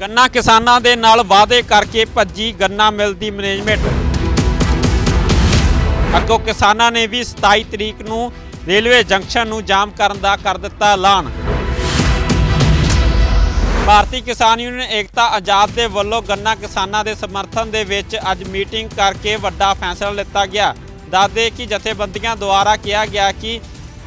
ਗੰਨਾ ਕਿਸਾਨਾਂ ਦੇ ਨਾਲ ਵਾਅਦੇ ਕਰਕੇ ਭੱਜੀ ਗੰਨਾ ਮਿਲ ਦੀ ਮੈਨੇਜਮੈਂਟ। ਅੱਗੋਂ ਕਿਸਾਨਾਂ ਨੇ ਵੀ 27 ਤਰੀਕ ਨੂੰ ਰੇਲਵੇ ਜੰਕਸ਼ਨ ਨੂੰ ਜਾਮ ਕਰਨ ਦਾ ਕਰ ਦਿੱਤਾ ਐਲਾਨ। ਭਾਰਤੀ ਕਿਸਾਨ ਯੂਨੀਅਨ ਏਕਤਾ ਆਜ਼ਾਦ ਦੇ ਵੱਲੋਂ ਗੰਨਾ ਕਿਸਾਨਾਂ ਦੇ ਸਮਰਥਨ ਦੇ ਵਿੱਚ ਅੱਜ ਮੀਟਿੰਗ ਕਰਕੇ ਵੱਡਾ ਫੈਸਲਾ ਲਿੱਤਾ ਗਿਆ। ਦੱਸਦੇ ਕਿ ਜਥੇਬੰਦੀਆਂ ਦੁਆਰਾ ਕਿਹਾ ਗਿਆ ਕਿ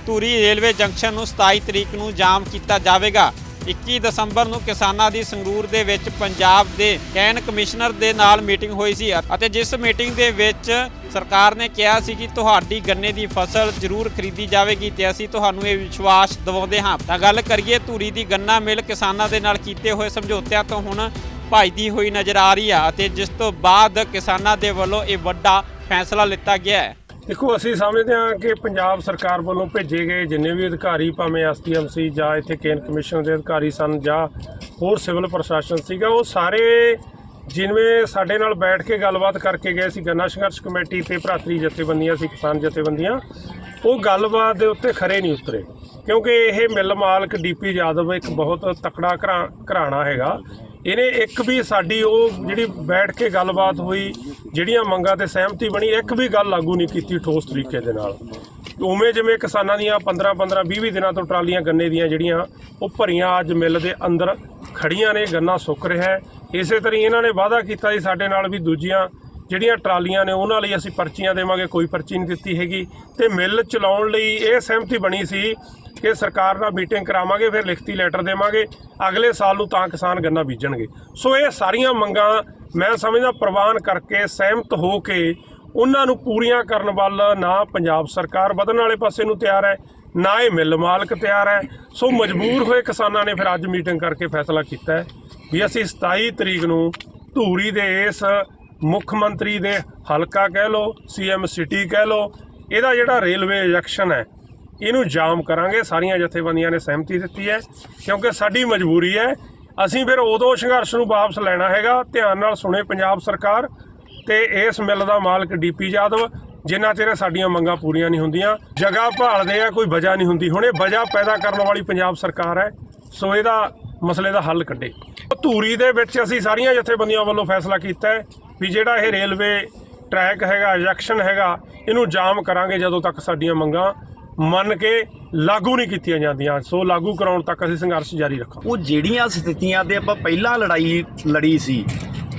ਧੂਰੀ ਰੇਲਵੇ ਜੰਕਸ਼ਨ ਨੂੰ 27 ਤਰੀਕ ਨੂੰ ਜਾਮ ਕੀਤਾ ਜਾਵੇਗਾ। 21 ਦਸੰਬਰ ਨੂੰ ਕਿਸਾਨਾਂ ਦੀ ਸੰਗਰੂਰ ਦੇ ਵਿੱਚ ਪੰਜਾਬ ਦੇ ਕੈਨ ਕਮਿਸ਼ਨਰ ਦੇ ਨਾਲ ਮੀਟਿੰਗ ਹੋਈ ਸੀ ਅਤੇ ਜਿਸ ਮੀਟਿੰਗ ਦੇ ਵਿੱਚ ਸਰਕਾਰ ਨੇ ਕਿਹਾ ਸੀ ਕਿ ਤੁਹਾਡੀ ਗੰਨੇ ਦੀ ਫਸਲ ਜ਼ਰੂਰ ਖਰੀਦੀ ਜਾਵੇਗੀ ਤੇ ਅਸੀਂ ਤੁਹਾਨੂੰ ਇਹ ਵਿਸ਼ਵਾਸ ਦਿਵਾਉਂਦੇ ਹਾਂ। ਤਾਂ ਗੱਲ ਕਰੀਏ ਧੂਰੀ ਦੀ ਗੰਨਾ ਮਿਲ ਕਿਸਾਨਾਂ ਦੇ ਨਾਲ ਕੀਤੇ ਹੋਏ ਸਮਝੌਤਿਆਂ ਤੋਂ ਹੁਣ ਭਜਦੀ ਹੋਈ ਨਜ਼ਰ ਆ ਰਹੀ ਆ ਅਤੇ ਜਿਸ ਤੋਂ ਬਾਅਦ ਕਿਸਾਨਾਂ ਦੇ ਵੱਲੋਂ ਇਹ ਵੱਡਾ ਫੈਸਲਾ ਲਿੱਤਾ ਗਿਆ ਹੈ। ਦੇਖੋ, ਅਸੀਂ ਸਮਝਦੇ ਹਾਂ ਕਿ ਪੰਜਾਬ ਸਰਕਾਰ ਵੱਲੋਂ ਭੇਜੇ ਗਏ ਜਿੰਨੇ ਵੀ ਅਧਿਕਾਰੀ, ਭਾਵੇਂ ਐਸਟੀਐਮਸੀ ਜਾਂ ਇੱਥੇ ਕੇਨ ਕਮਿਸ਼ਨ ਦੇ ਅਧਿਕਾਰੀ ਸਨ ਜਾਂ ਹੋਰ ਸਿਵਲ ਪ੍ਰਸ਼ਾਸਨ ਸੀਗਾ, ਉਹ ਸਾਰੇ ਜਿਵੇਂ ਸਾਡੇ ਨਾਲ ਬੈਠ ਕੇ ਗੱਲਬਾਤ ਕਰਕੇ ਗਏ ਸੀ, ਗੰਨਾ ਸੰਘਰਸ਼ ਕਮੇਟੀ ਤੇ ਭਰਾਤਰੀ ਜਥੇਬੰਦੀਆਂ ਸੀ, ਕਿਸਾਨ ਜਥੇਬੰਦੀਆਂ, ਉਹ ਗੱਲਬਾਤ ਦੇ ਉੱਤੇ ਖਰੇ ਨਹੀਂ ਉਤਰੇ। ਕਿਉਂਕਿ ਇਹ ਮਿੱਲ ਮਾਲਕ ਡੀਪੀ ਯਾਦਵ ਇੱਕ ਬਹੁਤ ਤਕੜਾ ਘਰਾ- ਘਰਾਣਾ ਹੈਗਾ। ਇਹਨੇ ਇੱਕ ਵੀ ਸਾਡੀ ਉਹ ਜਿਹੜੀ ਬੈਠ ਕੇ ਗੱਲਬਾਤ ਹੋਈ ਜਿਹੜੀਆਂ ਮੰਗਾਂ ਤੇ ਸਹਿਮਤੀ ਬਣੀ, ਇੱਕ ਵੀ ਗੱਲ ਲਾਗੂ ਨਹੀਂ ਕੀਤੀ ਠੋਸ ਤਰੀਕੇ ਦੇ ਨਾਲ। ਉਵੇਂ ਜਿਵੇਂ ਕਿਸਾਨਾਂ ਦੀਆਂ 15 15 20 20 ਦਿਨਾਂ ਤੋਂ ਟਰਾਲੀਆਂ ਗੰਨੇ ਦੀਆਂ ਜਿਹੜੀਆਂ, ਉਹ ਭਰੀਆਂ ਅੱਜ ਮਿੱਲ ਦੇ ਅੰਦਰ ਖੜੀਆਂ ਨੇ, ਗੰਨਾ ਸੁੱਕ ਰਿਹਾ ਹੈ। ਇਸੇ ਤਰ੍ਹਾਂ ਹੀ ਇਹਨਾਂ ਨੇ ਵਾਅਦਾ ਕੀਤਾ ਸੀ ਸਾਡੇ ਨਾਲ ਵੀ ਦੂਜੀਆਂ ਜਿਹੜੀਆਂ ਟਰਾਲੀਆਂ ਨੇ, ਉਹਨਾਂ ਲਈ ਅਸੀਂ ਪਰਚੀਆਂ ਦੇਵਾਂਗੇ, ਕੋਈ ਪਰਚੀ ਨਹੀਂ ਦਿੱਤੀ ਹੈਗੀ। ਤੇ ਮਿੱਲ ਚਲਾਉਣ ਲਈ ਇਹ ਸਹਿਮਤੀ ਬਣੀ ਸੀ ਕਿ ਸਰਕਾਰ ਨਾਲ ਮੀਟਿੰਗ ਕਰਾਵਾਂਗੇ, ਫਿਰ ਲਿਖਤੀ ਲੈਟਰ ਦੇਵਾਂਗੇ। ਅਗਲੇ ਸਾਲ ਨੂੰ ਤਾਂ ਕਿਸਾਨ ਗੰਨਾ ਬੀਜਣਗੇ। ਸੋ ਇਹ ਸਾਰੀਆਂ ਮੰਗਾਂ ਮੈਂ ਸਮਝਦਾ ਪ੍ਰਵਾਨ ਕਰਕੇ ਸਹਿਮਤ ਹੋ ਕੇ ਉਹਨਾਂ ਨੂੰ ਪੂਰੀਆਂ ਕਰਨ ਵੱਲ ਨਾ ਪੰਜਾਬ ਸਰਕਾਰ ਵਧਣ ਵਾਲੇ ਪਾਸੇ ਨੂੰ ਤਿਆਰ ਹੈ, ਨਾ ਇਹ ਮਿੱਲ ਮਾਲਕ ਤਿਆਰ ਹੈ। ਸੋ ਮਜਬੂਰ ਹੋਏ ਕਿਸਾਨਾਂ ਨੇ ਫਿਰ ਅੱਜ ਮੀਟਿੰਗ ਕਰਕੇ ਫੈਸਲਾ ਕੀਤਾ ਹੈ ਵੀ ਅਸੀਂ 27 ਤਰੀਕ ਨੂੰ ਧੂਰੀ ਦੇ ਇਸ ਮੁੱਖ ਮੰਤਰੀ ਦੇ ਹਲਕਾ ਕਹਿ ਲਓ, ਸੀਐਮ ਸਿਟੀ ਕਹਿ ਲਓ, ਇਹਦਾ ਜਿਹੜਾ ਰੇਲਵੇ ਜੰਕਸ਼ਨ ਹੈ, ਇਹਨੂੰ ਜਾਮ ਕਰਾਂਗੇ। ਸਾਰੀਆਂ ਜਥੇਬੰਦੀਆਂ ਨੇ ਸਹਿਮਤੀ ਦਿੱਤੀ ਹੈ, ਕਿਉਂਕਿ ਸਾਡੀ ਮਜਬੂਰੀ ਹੈ ਅਸੀਂ ਫਿਰ ਉਦੋਂ ਸੰਘਰਸ਼ ਨੂੰ ਵਾਪਸ ਲੈਣਾ ਹੈਗਾ। ਧਿਆਨ ਨਾਲ ਸੁਣੇ ਪੰਜਾਬ ਸਰਕਾਰ ਤੇ ਇਸ ਮਿੱਲ ਦਾ ਮਾਲਕ ਡੀਪੀ ਯਾਦਵ ਜਿੰਨਾ ਚਿਰ ਸਾਡੀਆਂ ਮੰਗਾਂ ਪੂਰੀਆਂ ਨਹੀਂ ਹੁੰਦੀਆਂ। ਜਗ੍ਹਾ ਭਾਲਦੇ ਆ, ਕੋਈ ਵਜ੍ਹਾ ਨਹੀਂ ਹੁੰਦੀ। ਹੁਣ ਇਹ ਵਜ੍ਹਾ ਪੈਦਾ ਕਰਨ ਵਾਲੀ ਪੰਜਾਬ ਸਰਕਾਰ ਹੈ, ਸੋ ਇਹਦਾ ਮਸਲੇ ਦਾ ਹੱਲ ਕੱਢੇ। ਧੂਰੀ ਦੇ ਵਿੱਚ ਅਸੀਂ ਸਾਰੀਆਂ ਜਥੇਬੰਦੀਆਂ ਵੱਲੋਂ ਫੈਸਲਾ ਕੀਤਾ ਹੈ ਵੀ ਜਿਹੜਾ ਇਹ ਰੇਲਵੇ ਟਰੈਕ ਹੈਗਾ ਜੰਕਸ਼ਨ ਹੈਗਾ, ਇਹਨੂੰ ਜਾਮ ਕਰਾਂਗੇ ਜਦੋਂ ਤੱਕ ਸਾਡੀਆਂ ਮੰਗਾਂ ਮੰਨ ਕੇ ਲਾਗੂ ਨਹੀਂ ਕੀਤੀਆਂ ਜਾਂਦੀਆਂ। ਸੋ ਲਾਗੂ ਕਰਾਉਣ ਤੱਕ ਅਸੀਂ ਸੰਘਰਸ਼ ਜਾਰੀ ਰੱਖਾਂਗੇ। ਉਹ ਜਿਹੜੀਆਂ ਸਥਿਤੀਆਂ ਤੇ ਆਪਾਂ ਪਹਿਲਾਂ ਲੜਾਈ, ਲੜੀ ਸੀ,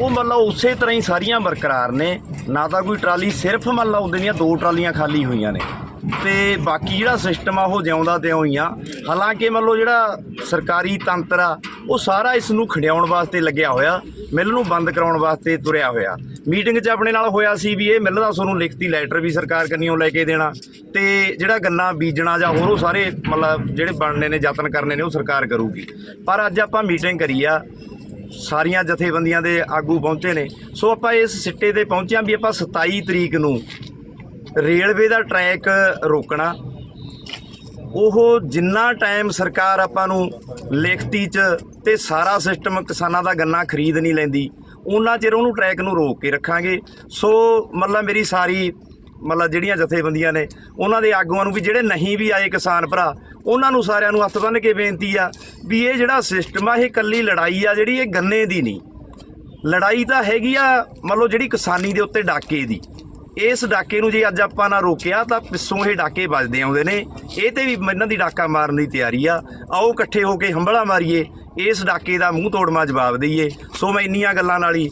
ਉਹ ਮਤਲਬ ਉਸੇ ਤਰ੍ਹਾਂ ਹੀ ਸਾਰੀਆਂ ਬਰਕਰਾਰ ਨੇ। ਨਾ ਤਾਂ ਕੋਈ ਟਰਾਲੀ ਸਿਰਫ ਮਤਲਬ ਉਹਦੇ ਦੀਆਂ ਦੋ ਟਰਾਲੀਆਂ ਖਾਲੀ ਹੋਈਆਂ ਨੇ। ਤੇ ਬਾਕੀ ਜਿਹੜਾ ਸਿਸਟਮ ਆ, ਉਹ ਜਿਉਂਦਾ ਤਿਉਂ ਹੀ ਆ ਹਾਲਾਂਕਿ ਮੰਨ ਲਓ ਜਿਹੜਾ ਸਰਕਾਰੀ ਤੰਤਰ ਆ, ਉਹ ਸਾਰਾ ਇਸ ਨੂੰ ਖੜਿਆਉਣ ਵਾਸਤੇ ਲੱਗਿਆ ਹੋਇਆ। ਮਿੱਲ ਨੂੰ ਬੰਦ ਕਰਾਉਣ ਵਾਸਤੇ ਤੁਰਿਆ ਹੋਇਆ। ਮੀਟਿੰਗ 'ਚ ਆਪਣੇ ਨਾਲ ਹੋਇਆ ਸੀ ਵੀ ਇਹ ਮਿੱਲ ਦਾ ਤੁਹਾਨੂੰ ਲਿਖਤੀ ਲੈਟਰ ਵੀ ਸਰਕਾਰ ਕੰਨੀਓ ਲੈ ਕੇ ਦੇਣਾ ਤੇ ਜਿਹੜਾ ਗੰਨਾ ਬੀਜਣਾ ਜਾਂ ਹੋਰ ਉਹ ਸਾਰੇ ਮਤਲਬ ਜਿਹੜੇ ਬਣਨੇ ਨੇ, ਯਤਨ ਕਰਨੇ ਨੇ ਉਹ ਸਰਕਾਰ ਕਰੂਗੀ। ਪਰ ਅੱਜ ਆਪਾਂ ਮੀਟਿੰਗ ਕਰੀ ਆ। ਸਾਰੀਆਂ ਜਥੇਬੰਦੀਆਂ ਦੇ ਆਗੂ ਪਹੁੰਚੇ ਨੇ। ਸੋ ਆਪਾਂ ਇਸ ਸਿੱਟੇ ਤੇ ਪਹੁੰਚਿਆ ਵੀ ਆਪਾਂ 27 ਤਰੀਕ ਨੂੰ ਰੇਲਵੇ ਦਾ ਟਰੈਕ ਰੋਕਣਾ। ਉਹ ਜਿੰਨਾ ਟਾਈਮ ਸਰਕਾਰ ਆਪਾਂ ਨੂੰ ਲਿਖਤੀ 'ਚ ਤੇ ਸਾਰਾ ਸਿਸਟਮ ਕਿਸਾਨਾਂ ਦਾ ਗੰਨਾ ਖਰੀਦ ਨਹੀਂ ਲੈਂਦੀ, ਉਹਨਾਂ ਚਿਰ ਉਹਨੂੰ ਟਰੈਕ ਨੂੰ ਰੋਕ ਕੇ ਰੱਖਾਂਗੇ। ਸੋ ਮਤਲਬ ਮੇਰੀ ਸਾਰੀ, ਮਤਲਬ ਜਿਹੜੀਆਂ ਜਥੇਬੰਦੀਆਂ ਨੇ, ਉਹਨਾਂ ਦੇ ਆਗੂਆਂ ਨੂੰ ਵੀ ਜਿਹੜੇ ਨਹੀਂ ਵੀ ਆਏ ਕਿਸਾਨ ਭਰਾ, ਉਹਨਾਂ ਨੂੰ ਸਾਰਿਆਂ ਨੂੰ ਹੱਥ ਬੰਨ੍ਹ ਕੇ ਬੇਨਤੀ ਆ ਵੀ ਇਹ ਜਿਹੜਾ ਸਿਸਟਮ ਆ, ਇਹ ਕੱਲੀ ਲੜਾਈ ਆ ਜਿਹੜੀ ਇਹ ਗੰਨੇ ਦੀ ਨਹੀਂ। ਲੜਾਈ ਤਾਂ ਹੈਗੀ ਆ, ਮੰਨ ਲਓ ਜਿਹੜੀ ਕਿਸਾਨੀ ਦੇ ਉੱਤੇ ਡਾਕੇ ਦੀ। ਇਸ ਡਾਕੇ ਨੂੰ ਜੇ ਅੱਜ ਆਪਾਂ ਨਾ ਰੋਕਿਆ ਤਾਂ ਪਿੱਛੋਂ ਇਹ ਡਾਕੇ ਵੱਜਦੇ ਆਉਂਦੇ ਨੇ। ਇਹ ਤੇ ਵੀ ਇਹਨਾਂ ਦੀ ਡਾਕਾ ਮਾਰਨ ਦੀ ਤਿਆਰੀ ਆ। ਆਓ ਇਕੱਠੇ ਹੋ ਕੇ ਹੰਬਲਾ ਮਾਰੀਏ। ਇਸ ਡਾਕੇ ਦਾ ਮੂੰਹ ਤੋੜਮਾ ਜਵਾਬ ਦਈਏ। ਸੋ ਮੈਂ ਇੰਨੀਆਂ ਗੱਲਾਂ ਨਾਲ ਹੀ